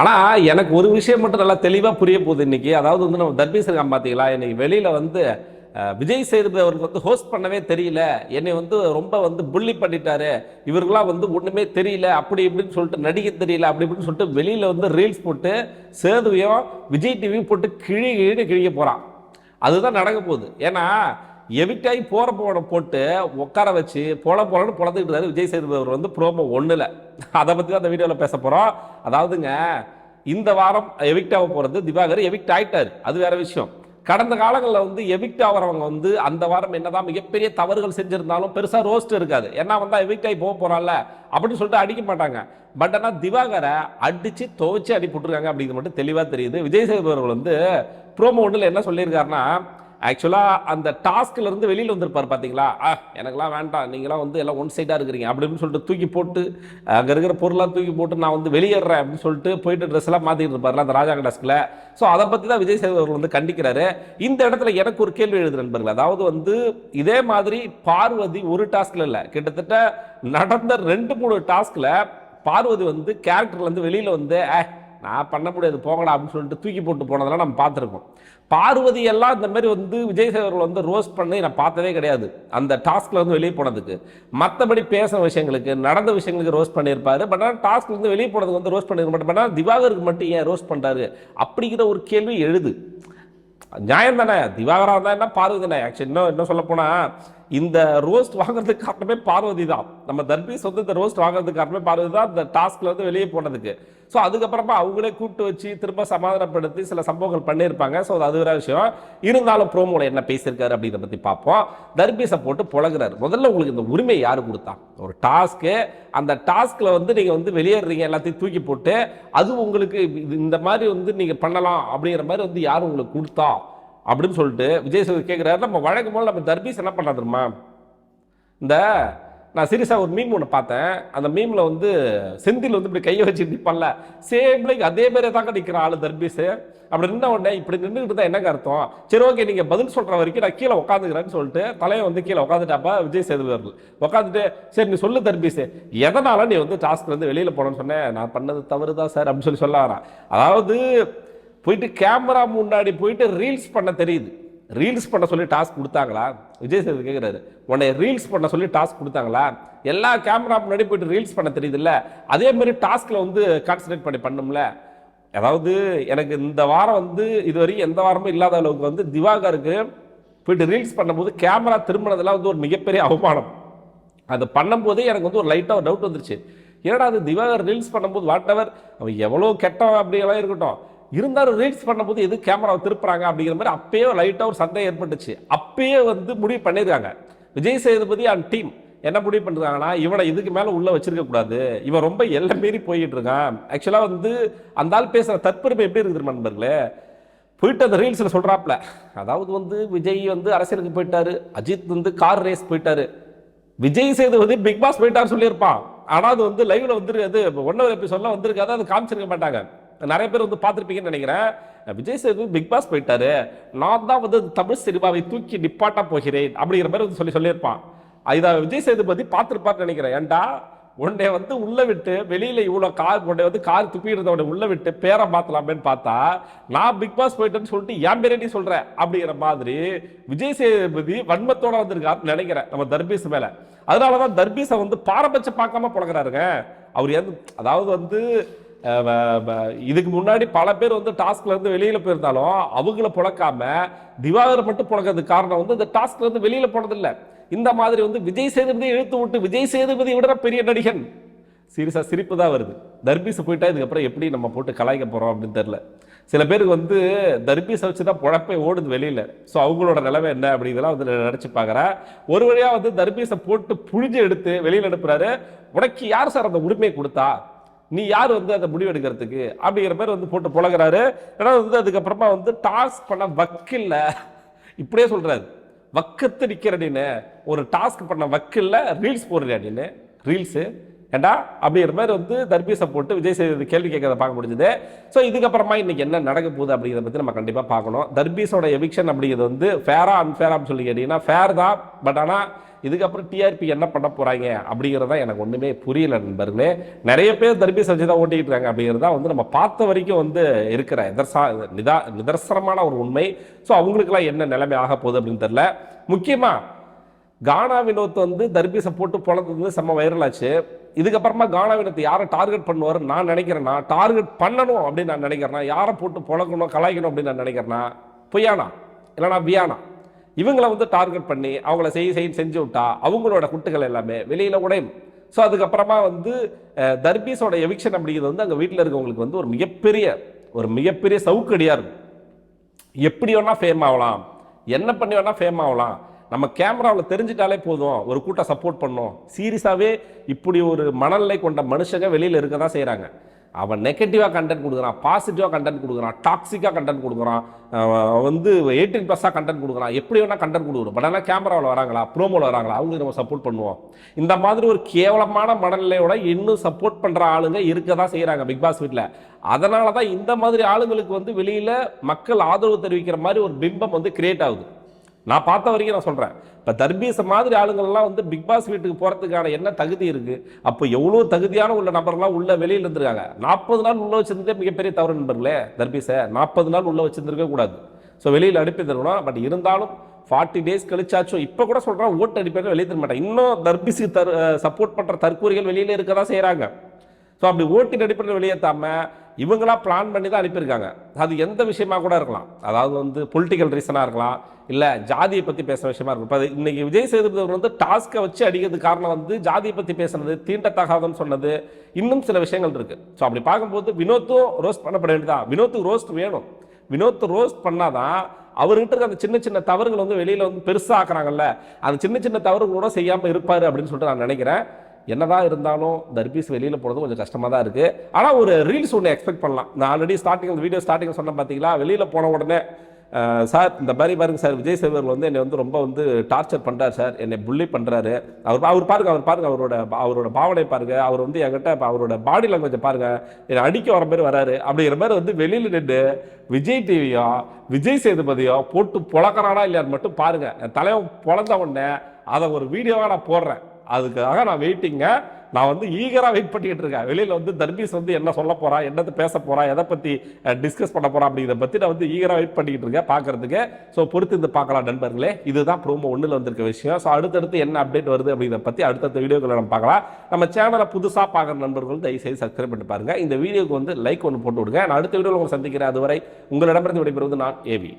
ஆனால் எனக்கு ஒரு விஷயம் மட்டும் நல்லா தெளிவாக புரிய போகுது இன்னைக்கு. அதாவது வந்து நம்ம தர்பீஸ் இருக்கான் பார்த்தீங்களா? இன்னைக்கு வெளியில் வந்து விஜய் சேதுபதி அவருக்கு வந்து ஹோஸ்ட் பண்ணவே தெரியல. என்னை வந்து ரொம்ப வந்து புள்ளி பண்ணிட்டாரு. இவருக்கெல்லாம் வந்து ஒன்றுமே தெரியல. அப்படி இப்படின்னு சொல்லிட்டு நடிக்க தெரியல. அப்படி இப்படின்னு சொல்லிட்டு வெளியில் வந்து ரீல்ஸ் போட்டு சேதுவையும் விஜய் டிவியும் போட்டு கிழி கிழி கிழிக்க போகிறான் அதுதான் நடக்க போகுது. ஏன்னா எவிட்டாய் போற போட போட்டு உட்கார வச்சு போல போலன்னு பொழந்துக்கிட்டு இருக்காரு விஜய் சேதுபதி. அவர் வந்து ப்ரோமோ ஒண்ணுல. அதை பற்றி தான் அந்த வீடியோவில் பேச போகிறோம் அதாவதுங்க இந்த வாரம் எவிக்ட் ஆக போகிறது திவாகர் எவிக்ட் ஆகிட்டார் அது வேற விஷயம். கடந்த காலங்களில் வந்து எவிக்ட் ஆகிறவங்க வந்து அந்த வாரம் என்னதான் மிகப்பெரிய தவறுகள் செஞ்சுருந்தாலும் பெருசாக ரோஸ்ட் இருக்காது. ஏன்னா வந்தால் எவிக்ட் ஆகி போக போகிறான்ல அப்படின்னு சொல்லிட்டு அடிக்க மாட்டாங்க. பட் ஆனால் திவாகரை அடித்து துவைச்சி அடிப்புட்டுருக்காங்க அப்படிங்கிறது மட்டும் தெளிவாக தெரியுது. விஜய் சேதுபதி அவர்கள் வந்து ப்ரோமோ ஒன்றில் என்ன சொல்லியிருக்காருன்னா ஆக்சுவலாக அந்த டாஸ்க்லேருந்து வெளியில் வந்திருப்பார் பார்த்தீங்களா ஆ எனக்குலாம் வேண்டாம். நீங்களாம் வந்து எல்லாம் ஒன் சைடாக இருக்கிறீங்க. அப்படின்னு சொல்லிட்டு தூக்கி போட்டு அங்கே இருக்கிற பொருளாக தூக்கி போட்டு நான் வந்து வெளியேறேன் அப்படின்னு சொல்லிட்டு போயிட்டு ட்ரெஸ் எல்லாம் மாற்றிட்டு இருப்பார்ல அந்த ராஜா டாஸ்கில் ஸோ அதை பற்றி தான் விஜய் சேதுபதி வந்து கண்டிக்கிறாரு. இந்த இடத்துல எனக்கு ஒரு கேள்வி எழுது நண்பர்கள். அதாவது வந்து இதே மாதிரி பார்வதி ஒரு டாஸ்கில் இல்லை. கிட்டத்தட்ட நடந்த ரெண்டு மூணு டாஸ்கில் பார்வதி வந்து கேரக்டர்லேருந்து வெளியில் வந்து ஆ நான் பண்ண முடியாது போங்கடா அப்படின்னு சொல்லிட்டு தூக்கி போட்டு போனதெல்லாம் நம்ம பார்த்துருக்கோம். பார்வதி எல்லாம் இந்த மாதிரி வந்து விஜய் சேகர்கள் வந்து ரோஸ்ட் பண்ணி நான் பார்த்ததே கிடையாது. அந்த டாஸ்க்ல வந்து வெளியே போனதுக்கு. மற்றபடி பேசுன விஷயங்களுக்கு நடந்த விஷயங்களுக்கு ரோஸ்ட் பண்ணியிருப்பாரு. பட் ஆனால் டாஸ்க்ல இருந்து வெளியே போனதுக்கு வந்து ரோஸ்ட் பண்ணிருக்க மாட்டேன் பட் ஆனால் திவாகருக்கு மட்டும் ஏன் ரோஸ்ட் பண்ணுறாரு அப்படிங்கிற ஒரு கேள்வி எழுது. நியாயம் தானே? திவாகரா இருந்தால் என்ன? பார்வதி தானே? ஆக்சுவலி இன்னும் இன்னும் சொல்ல போனால் இந்த ரோஸ்ட் வாங்குறதுக்கு காரணமே பார்வதி தான். நம்ம தர்பீஸ் வந்து இந்த ரோஸ்ட் வாங்குறதுக்கு காரணமே பார்வதி தான் இந்த டாஸ்க்ல வந்து வெளியே போனதுக்கு. ஸோ அதுக்கப்புறமா அவங்களே கூப்பிட்டு வச்சு திரும்ப சமாதானப்படுத்தி சில சம்பவங்கள் பண்ணியிருப்பாங்க. ஸோ அது வேற விஷயம். இருந்தாலும் ப்ரோமோல என்ன பேசியிருக்காரு அப்படிங்கிறத பற்றி பார்ப்போம். தர்பீஸை போட்டு புழகுறாரு முதல்ல உங்களுக்கு இந்த உரிமை யார் கொடுத்தா? ஒரு டாஸ்க்கு. அந்த டாஸ்கில் வந்து நீங்கள் வந்து வெளியேறீங்க எல்லாத்தையும் தூக்கி போட்டு அது உங்களுக்கு இது- இந்த மாதிரி வந்து நீங்கள் பண்ணலாம் அப்படிங்கிற மாதிரி வந்து யார் உங்களுக்கு கொடுத்தா? அப்படின்னு சொல்லிட்டு விஜய் சேது கேட்குறாரு நம்ம வழக்கம் போல நம்ம தர்பீஸ் என்ன பண்ணலாம் தெரியுமா? இந்த நான் சீரியஸாக ஒரு மீம் ஒன்று பார்த்தேன். அந்த மீமில் வந்து செந்தில் வந்து இப்படி கையை வச்சு நிற்பான்ல சேம் லைக் அதே மாதிரி தாங்க நிற்கிற ஆளு தர்பீஸு. அப்படி நின்ன உடனே இப்படி நின்றுட்டு தான் என்னங்க அர்த்தம்? சரி ஓகே நீங்கள் பதில் சொல்கிற வரைக்கும் நான் கீழே உட்காந்துக்கிறேன்னு சொல்லிட்டு தலையை வந்து கீழே உட்காந்துட்டாப்பா விஜய் சேதுபதி உட்காந்துட்டு சரி நீ சொல்லு தர்பீஸு. எதனால நீ வந்து டாஸ்க்லேருந்து வெளியில் போனேன்னு சொன்னேன்? நான் பண்ணது தவறு தான் சார். அப்படின்னு சொல்லி சொல்ல வரேன். அதாவது போயிட்டு கேமரா முன்னாடி போயிட்டு ரீல்ஸ் பண்ண தெரியுது. ரீல்ஸ் பண்ண சொல்லி டாஸ்க் கொடுத்தாங்களா? விஜய் சேது கேட்குறாரு உன்னை ரீல்ஸ் பண்ண சொல்லி டாஸ்க் கொடுத்தாங்களா? எல்லா கேமரா முன்னாடி போயிட்டு ரீல்ஸ் பண்ண தெரியுதுல்ல? அதே மாதிரி டாஸ்கில் வந்து கான்சன்ட்ரேட் பண்ணி பண்ணும்ல? அதாவது எனக்கு இந்த வாரம் வந்து இதுவரையும் எந்த வாரமும் இல்லாத அளவுக்கு வந்து திவாகருக்கு போயிட்டு ரீல்ஸ் பண்ணும்போது கேமரா திரும்பினதெல்லாம் வந்து ஒரு மிகப்பெரிய அவமானம். அது பண்ணும்போதே எனக்கு வந்து ஒரு லைட்டாக ஒரு டவுட் வந்துருச்சு. ஏன்னா அது திவாகர் ரீல்ஸ் பண்ணும்போது வாட் எவர்? அவன் எவ்வளோ கெட்டவன் அப்படியெல்லாம் இருக்கட்டும். இருந்தாலும் ரீல்ஸ் பண்ணும்போது எது கேமராவை திருப்புறாங்க அப்படிங்கிற மாதிரி அப்பயே லைட்டாக ஒரு சந்தேகம் ஏற்பட்டுச்சு. அப்பயே வந்து முடிவு பண்ணியிருக்காங்க விஜய் சேதுபதி அண்ட் டீம் என்ன முடிவு பண்ணுறாங்கன்னா இவனை இதுக்கு மேலே உள்ளே வச்சிருக்க கூடாது. இவன் ரொம்ப எல்லை மீறி போயிட்டு இருக்கான். ஆக்சுவலாக வந்து அந்த ஆள் பேசுகிற தற்பெருமை எப்படி இருக்குது நண்பர்களே? போயிட்டு அந்த ரீல்ஸில் சொல்கிறாப்ல அதாவது வந்து விஜய் வந்து அரசியலுக்கு போயிட்டாரு. அஜித் வந்து கார் ரேஸ் போயிட்டாரு. விஜய் சேதுபதி பிக் பாஸ் போயிட்டார் சொல்லியிருப்பான். ஆனால் அது வந்து லைவ்ல வந்துருக்காது. ஒன்னவர் எபிசோட்ல வந்திருக்காது. அது காமிச்சிருக்க மாட்டாங்க. நிறைய பேர் வந்து பார்த்துருப்பீங்கன்னு நினைக்கிறேன். விஜய் சேதுபதி பிக் பாஸ் போயிட்டாரு. நான் தான் வந்து தமிழ் சினிமாவை தூக்கி நிப்பாட்டா போகிறேன் அப்படிங்கிற மாதிரி வந்து சொல்லி சொல்லியிருப்பான். இதை விஜய் சேதுபதி பார்த்துருப்பார்னு நினைக்கிறேன். ஏன்டா உன்னை வந்து உள்ள விட்டு வெளியில இவ்வளோ கார் உன்னை வந்து கார் துப்பிடுறத உன்னை உள்ள விட்டு பேரை மாத்தலாமேன்னு பார்த்தா நான் பிக் பாஸ் போயிட்டேன்னு சொல்லிட்டு என் பேரே நீ சொல்ற அப்படிங்கிற மாதிரி விஜய் சேதுபதி வன்மத்தோட வந்திருக்காருன்னு நினைக்கிறேன் நம்ம தர்பீஸ் மேல. அதனாலதான் தர்பீஸை வந்து பாரபட்சம் பார்க்காம புழங்குறாருங்க. அவர் எந்த அதாவது வந்து இதுக்கு முன்னாடி பல பேர் வந்து டாஸ்க்ல இருந்து வெளியில போயிருந்தாலும் அவங்கள புழக்காம திவாகர் மட்டும் புழக்கிறதுக்கு காரணம் வந்து இந்த டாஸ்க்ல இருந்து வெளியில போனதில்ல. இந்த மாதிரி வந்து விஜய் சேதுபதி இழுத்து விட்டு விஜய் சேதுபதி விட பெரிய நடிகன். சீரியஸா சிரிப்பு தான் வருது. தர்பீஸ் போயிட்டா இதுக்கப்புறம் எப்படி நம்ம போட்டு கலாய்க்க போறோம் அப்படின்னு தெரியல. சில பேருக்கு வந்து தர்பீஸை வச்சு தான் பொழப்பே ஓடுது வெளியில. ஸோ அவங்களோட நிலைமை என்ன அப்படிங்கிறதெல்லாம் வந்து நினைச்சு பார்க்குறேன். ஒரு வழியா வந்து தர்பீஸை போட்டு புழிஞ்சு எடுத்து வெளியில அனுப்புகிறாரு உனக்கு யார் சார் அந்த உரிமையை கொடுத்தா? நீ யார் வந்து அதை முடிவெடுக்கிறதுக்கு? அப்படிங்கிற மாதிரி வந்து போட்டு புழகிறாரு ஏன்னா வந்து அதுக்கப்புறமா வந்து டாஸ்க் பண்ண வக்கில்ல. இப்படியே சொல்கிறாரு வக்கத்து நிற்கிறடின்னு ஒரு டாஸ்க் பண்ண வக்கில்ல ரீல்ஸ் போடுறியா நீனு? ரீல்ஸு ஏண்டா? அப்படிங்கிற மாதிரி வந்து தர்பீஸை போட்டு விஜய் சேது கேள்வி கேட்கறத பார்க்க முடிஞ்சது. ஸோ இதுக்கப்புறமா இன்னைக்கு என்ன நடக்க போகுது அப்படிங்கிறத பற்றி நம்ம கண்டிப்பாக பார்க்கணும். தர்பீஸோட எவிக்ஷன் அப்படிங்கிறது வந்து ஃபேரா அன்ஃபேரான்னு சொல்லி கேட்டிங்கன்னா ஃபேர் தான். பட் ஆனால் இதுக்கப்புறம் டிஆர்பி என்ன பண்ண போகிறாங்க அப்படிங்கிறதா எனக்கு ஒன்றுமே புரியல நண்பர்களே. நிறைய பேர் தர்பி வச்சு தான் இருக்காங்க அப்படிங்கிறதா வந்து நம்ம பார்த்த வரைக்கும் வந்து இருக்கிற எதர்சா நிதா நிதர்சனமான ஒரு உண்மை. ஸோ அவங்களுக்குலாம் என்ன நிலைமை ஆக போகுது அப்படின்னு தெரில முக்கியமாக கானா வினோத் வந்து தர்பீஸை போட்டு பொழந்தது வந்து செம்ம வைரல் ஆச்சு இதுக்கப்புறமா கானா வினோத் யாரை டார்கெட் பண்ணுவார் நான் நினைக்கிறேன்னா டார்கெட் பண்ணணும் அப்படின்னு நான் நினைக்கிறேன்னா யாரை போட்டு பொழக்கணும் கலாய்க்கணும் அப்படின்னு நான் நினைக்கிறேன்னா பொய்யானா? இல்லைனா பியானா இவங்கள வந்து டார்கெட் பண்ணி அவங்கள செய்ய செய்ய செஞ்சு விட்டா அவங்களோட குட்டுகள் எல்லாமே வெளியில் உடையும். ஸோ அதுக்கப்புறமா வந்து தர்பீஸோட எவிக்ஷன் அப்படிங்கிறது வந்து அங்கே வீட்டில் இருக்கவங்களுக்கு வந்து ஒரு மிகப்பெரிய ஒரு மிகப்பெரிய சவுக்கடியாக இருக்கும். எப்படி வேணால் ஃபேம் ஆகலாம். என்ன பண்ணி வேணால் ஃபேம் ஆகலாம். நம்ம கேமராவில் தெரிஞ்சிட்டாலே போதும். ஒரு கூட்டம் சப்போர்ட் பண்ணோம். சீரியஸாகவே இப்படி ஒரு மனநிலை கொண்ட மனுஷங்க வெளியில் இருக்க தான் செய்கிறாங்க அவன் நெகட்டிவாக கண்டென்ட் கொடுக்குறான் பாசிட்டிவாக கண்டென்ட் கொடுக்குறான் டாக்ஸிக்காக கண்டென்ட் கொடுக்குறான் வந்து எயிட்டீன் ப்ளஸ்ஸாக கண்டென்ட் கொடுக்குறான் எப்படி வேணால் கண்டென்ட் கொடுக்குறோம் பட் ஆனால் கேமராவில் வராங்களா? ப்ரோமோவில் வராங்களா? அவங்களுக்கு நம்ம சப்போர்ட் பண்ணுவோம். இந்த மாதிரி ஒரு கேவலமான மனநிலையோட இன்னும் சப்போர்ட் பண்ணுற ஆளுங்க இருக்க தான் செய்கிறாங்க பிக் பாஸ் வீட்டில் அதனால தான் இந்த மாதிரி ஆளுங்களுக்கு வந்து வெளியில் மக்கள் ஆதரவு தெரிவிக்கிற மாதிரி ஒரு பிம்பம் வந்து கிரியேட் ஆகுது. நான் பார்த்த வரைக்கும் நான் சொல்கிறேன் இப்போ தர்பீஸ் மாதிரி ஆளுங்கள்லாம் வந்து பிக் பாஸ் வீட்டுக்கு போகிறதுக்கான என்ன தகுதி இருக்குது அப்போ எவ்வளோ தகுதியான உள்ள நபர்லாம் உள்ள வெளியில் இருந்திருக்காங்க? நாற்பது நாள் உள்ளே வச்சிருந்தே மிகப்பெரிய தவறு நண்பர்களே தர்பீஸை நாற்பது நாள் உள்ளே வச்சுருந்துருக்க கூடாது. ஸோ வெளியில் அனுப்பி தருவோம் பட் இருந்தாலும் ஃபார்ட்டி டேஸ் கழிச்சாச்சும் இப்போ கூட சொல்கிறேன் ஓட்டு அடிப்பேன் வெளியே தர மாட்டேன். இன்னும் தர்பீஸுக்கு தர் சப்போர்ட் பண்ணுற தற்கூரிகள் வெளியில் இருக்க தான் செய்கிறாங்க ஸோ அப்படி ஓட்டின் அடிப்படையில் வெளியேற்றாமல் இவங்களாம் பிளான் பண்ணி தான் அனுப்பியிருக்காங்க. அது எந்த விஷயமா கூட இருக்கலாம். அதாவது வந்து பொலிட்டிக்கல் ரீசனாக இருக்கலாம். இல்லை ஜாதியை பற்றி பேசுகிற விஷயமா இருக்கும் இப்போ அது இன்றைக்கி விஜய் சேதுபதி வந்து டாஸ்க்கை வச்சு அடிக்கிறதுக்கு காரணம் வந்து ஜாதியை பற்றி பேசுனது தீண்டத்தகாதன்னு சொன்னது இன்னும் சில விஷயங்கள் இருக்குது ஸோ அப்படி பார்க்கும்போது வினோத்தும் ரோஸ்ட் பண்ணப்பட வேண்டியதான் வினோத்துக்கு ரோஸ்ட் வேணும். வினோத் ரோஸ்ட் பண்ணாதான் அவர்கிட்ட இருக்க அந்த சின்ன சின்ன தவறுகள் வந்து வெளியில் வந்து பெருசாக ஆக்குறாங்கல்ல. அந்த சின்ன சின்ன தவறுகளோட செய்யாமல் இருப்பார் அப்படின்னு சொல்லிட்டு நான் நினைக்கிறேன். என்னதான் இருந்தாலும் தர்பீஸ் வெளியில் போகிறது கொஞ்சம் கஷ்டமாக தான் இருக்குது ஆனால் ஒரு ரீல்ஸ் ஒன்று எக்ஸ்பெக்ட் பண்ணலாம். நான் ஆல்ரெடி ஸ்டார்டிங் அந்த வீடியோ ஸ்டார்டிங் சொன்னேன் பார்த்தீங்களா வெளியில் போன உடனே சார் இந்த மாதிரி பாருங்க சார் விஜய் சேவர் வந்து என்னை வந்து ரொம்ப வந்து டார்ச்சர் பண்ணுறாரு சார். என்னை புள்ளி பண்ணுறாரு அவர் அவர் பாருங்க அவர் பாருங்க அவரோட அவரோட பாவனை பாருங்க. அவர் வந்து என்கிட்ட அவரோட பாடி லாங்குவேஜை பாருங்க. என்னை அடிக்க வர மாதிரி வராரு. அப்படிங்கிற மாதிரி வந்து வெளியில் நின்று விஜய் டிவியோ விஜய் சேதுபதியோ போட்டு பொழக்கிறானா இல்லையான்னு மட்டும் பாருங்க. என் தலைவன் பொழந்த உடனே அதை ஒரு வீடியோவாக நான் போடுறேன். அதுக்காக நான் வெயிட்டிங்க நான் வந்து ஈகராக வெயிட் பண்ணிட்டு இருக்கேன். வெளியில் வந்து தர்பீஸ் வந்து என்ன சொல்ல போகிறா என்னது பேச போறா எதை பற்றி டிஸ்கஸ் பண்ண போகிறா அப்படிங்கிறத பற்றி நான் வந்து ஈகராக வெயிட் பண்ணிக்கிட்டு இருக்கேன் பார்க்கறதுக்கு. ஸோ பொறுத்து இந்த பார்க்கலாம் நண்பர்களே. இதுதான் ப்ரோமோ ஒன்றில் வந்திருக்க விஷயம். ஸோ அடுத்தடுத்து என்ன அப்டேட் வருது அப்படிங்கிறத பற்றி அடுத்தடுத்த வீடியோக்களை நம்ம பார்க்கலாம். நம்ம சேனலை புதுசாக பார்க்குற நண்பர்கள் தயவு செய்து சப்ஸ்கிரைப் பண்ணி பாருங்கள் இந்த வீடியோக்கு வந்து லைக் ஒன்று போட்டு விடுங்க. நான் அடுத்த வீடியோவில் உங்களை சந்திக்கிறேன். அதுவரை உங்களிடமிருந்து விடைபெறுவது நான் ஏவி